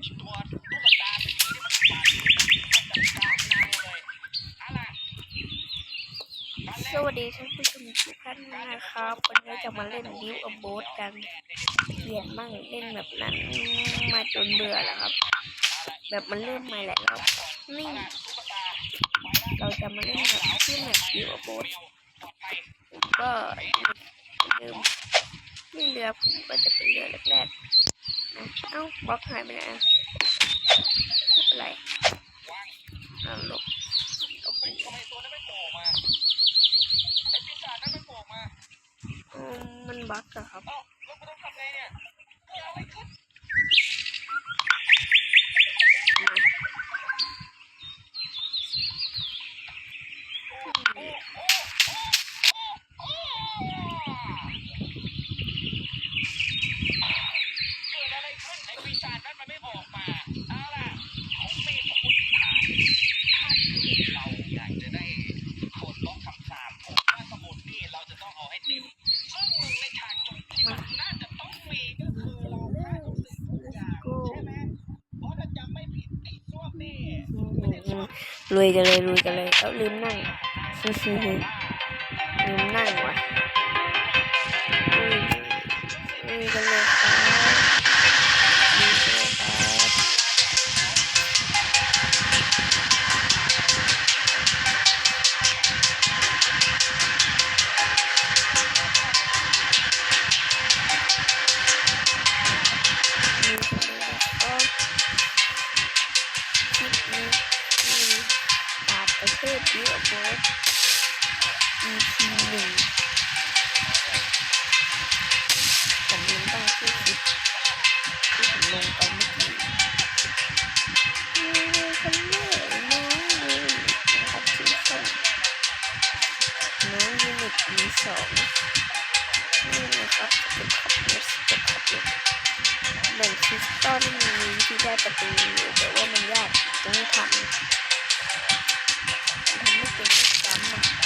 สวัสดีท่านผู้ชมทุกท่านนะครับวันนี้จะมาเล่นดิวอโบสกันเกียนบ้างเล่นแบบนั้นมาจนเบื่อแล้วครับ แบบมันเริ่มใหม่แหล้วครับนี่เราจะมาเล่นแบบที่แบบดิวอโบสก็เดิมนี่เรือผมก็จะเป็นเรือแรกๆ เอ้าบล็อกหายไปไหนอะไม่เป็นไรเอาลบลบไปอืมมันบั๊กอะครับ ลุยกันเลยลุยกันเลยเอ้าลืมนั่งลืมนั่งว่ะลุยลุยกันเลย นิตมีสองนี่นะครับเป็นขับรถเป็นขับรถแบ่งคริสตัลมีที่ได้ประตูอยู่แต่ว่ามันยากต้องทำทำไม่เป็นจำอะ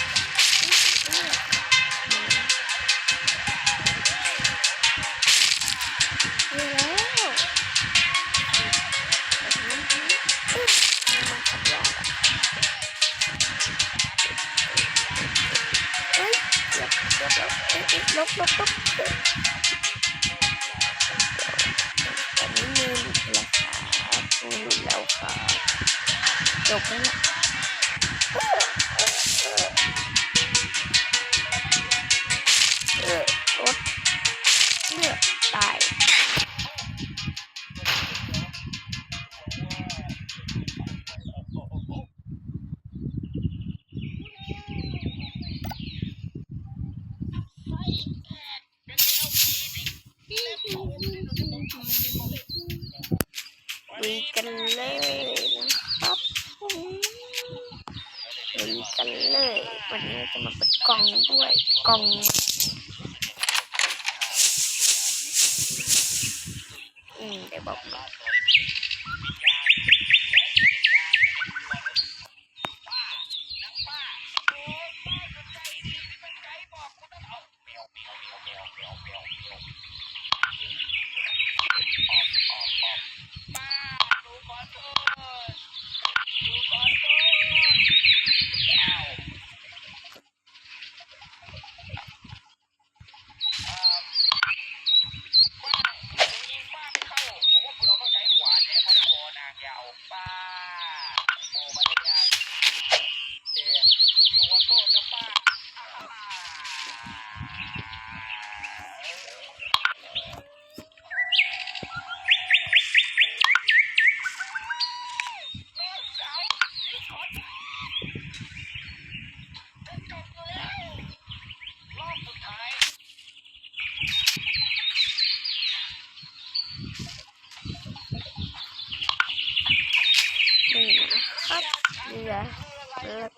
ลบลบลบตอนนี้มีหลุดแล้วครับมือหลุดแล้วครับจบแล้ว ลุยกันเลยนะครับผมลุยกันเลย วันนี้จะมาเปิดกล่องด้วยกล่องอืมเดี๋ยวบอกหน่อย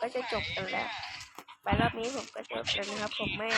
ก็จะจบกันแล้ว ไปรอบนี้ผมก็จบกันนะครับ ผมแม่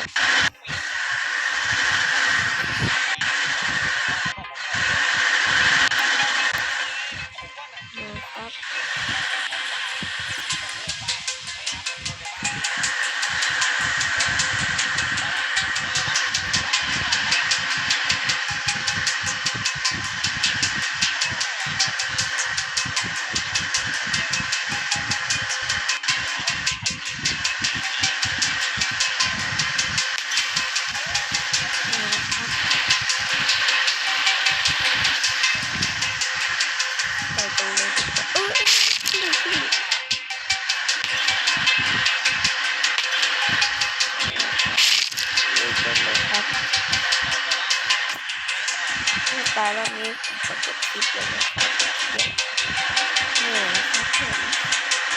ตายรอบนี้ผมจะจบคลิเลยนะครับเนี่ยนะครับผ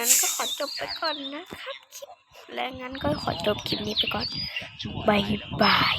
งั้นก็ขอจบไปก่อนนะครับคลิปและงั้นก็ขอจบคลิปนี้ไปก่อนบายบาย